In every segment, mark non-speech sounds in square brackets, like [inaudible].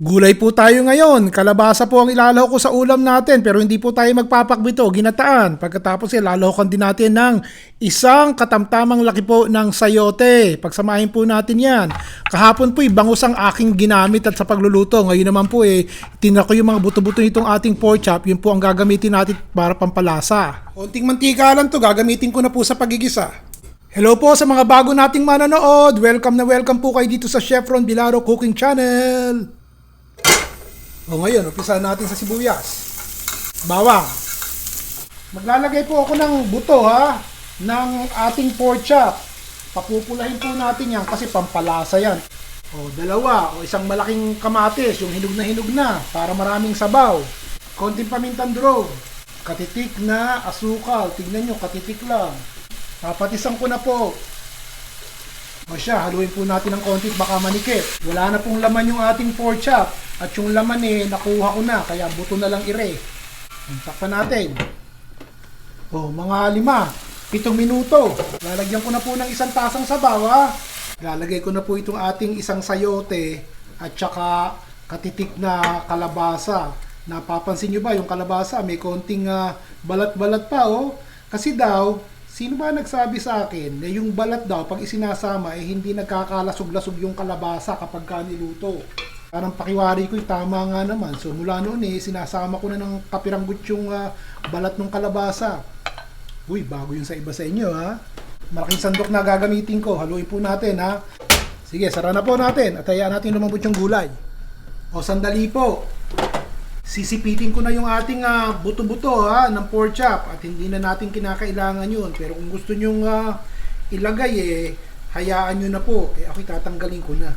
Gulay po tayo ngayon. Kalabasa po ang ilalahok ko sa ulam natin pero hindi po tayo magpapakbito, ginataan. Pagkatapos eh, lalahokan din natin ng isang katamtamang laki po ng sayote. Pagsamahin po natin yan. Kahapon po, bangus ang aking ginamit at sa pagluluto. Ngayon naman po eh, tinak ko yung mga buto-buto nitong ating pork chop. Yun po ang gagamitin natin para pampalasa. Konting mantika lang to, gagamitin ko na po sa pagigisa. Hello po sa mga bago nating manonood. Welcome na welcome po kayo dito sa Chevron Bilaro Cooking Channel. O ngayon, umpisa natin sa sibuyas. Bawang. Maglalagay po ako ng buto ha, ng ating pork chop. Papupulahin po natin yan kasi pampalasa yan. O dalawa, o isang malaking kamatis, yung hinog na hinog na, para maraming sabaw. Konting pamintang durog. Katitik na asukal. Tignan nyo, katitik lang. Papatisan ko na po. O siya, haluin po natin ng konti baka manikip. Wala na pong laman yung ating pork chop. At yung laman eh, nakuha ko na. Kaya buto na lang ire. Takpan natin. O, mga lima. Pitong minuto. Lalagyan ko na po ng isang tasang sabaw ha. Lalagay ko na po itong ating isang sayote at saka katitik na kalabasa. Napapansin nyo ba yung kalabasa may konting ah, balat-balat pa oh. Kasi daw, sino ba nagsabi sa akin na yung balat daw pag isinasama eh hindi nagkakalasog-lasog yung kalabasa kapag ka niluto. Parang pakiwari ko yung tama nga naman. So mula noon eh, sinasama ko na ng kapiranggut yung ah, balat ng kalabasa. Uy, bago yun sa iba sa inyo ha. Malaking sandok na gagamitin ko. Haluin po natin ha. Sige, sara na po natin at hayaan natin lumambot yung gulay. O sandali po. Sisipitin ko na yung ating ah, buto-buto ha, ng pork chop at hindi na natin kinakailangan yun. Pero kung gusto nyong ah, ilagay eh, hayaan nyo na po. Eh ako'y tatanggalin ko na.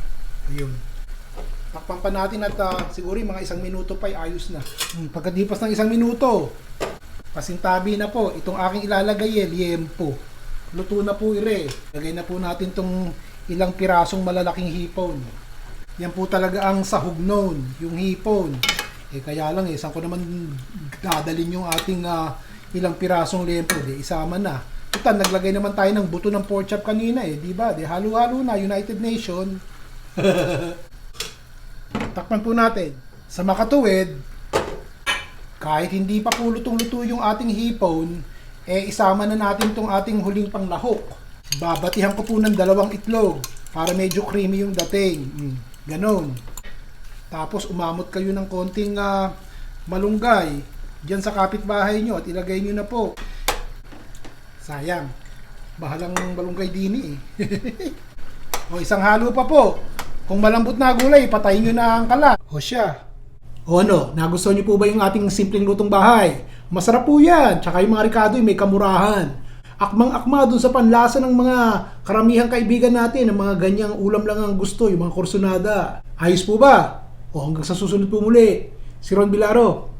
Ayun. Takpan pa natin at ah, siguro mga isang minuto pa ay ayos na. Hmm, pagkadipas ng isang minuto, pasintabi na po. Itong aking ilalagay eh, liempo. Luto na po ire. Lagay na po natin tong ilang pirasong malalaking hipon. Yan po talaga ang sahog noon, yung hipon. Eh kaya lang eh, saan ko naman dadalin yung ating ah, ilang pirasong liempo? Di isama na. Puta, naglagay naman tayo ng buto ng pork chop kanina eh, di ba? Di halo-halo na, United Nation. [laughs] Takpan po natin. Sa makatuwid, kahit hindi pa po lutong-luto yung ating hipon, eh isama na natin tong ating huling panglahok. Babatihan ko po ng dalawang itlog para medyo creamy yung dating. Mm, ganon. Tapos umamot kayo ng konting ah, malunggay dyan sa kapitbahay nyo at ilagay nyo na po. Sayang. Bahalang malunggay dini eh. [laughs] o isang halo pa po. Kung malambot na gulay, patayin nyo na ang kala. O siya. O ano, nagustuhan nyo po ba yung ating simpleng lutong bahay? Masarap po yan. Tsaka yung mga ricado may kamurahan. Akmang-akma dun sa panlasa ng mga karamihang kaibigan natin, ng mga ganyang ulam lang ang gusto, yung mga kursunada. Ayos po ba? O hanggang sa susunod po muli. Si Ron Bilaro.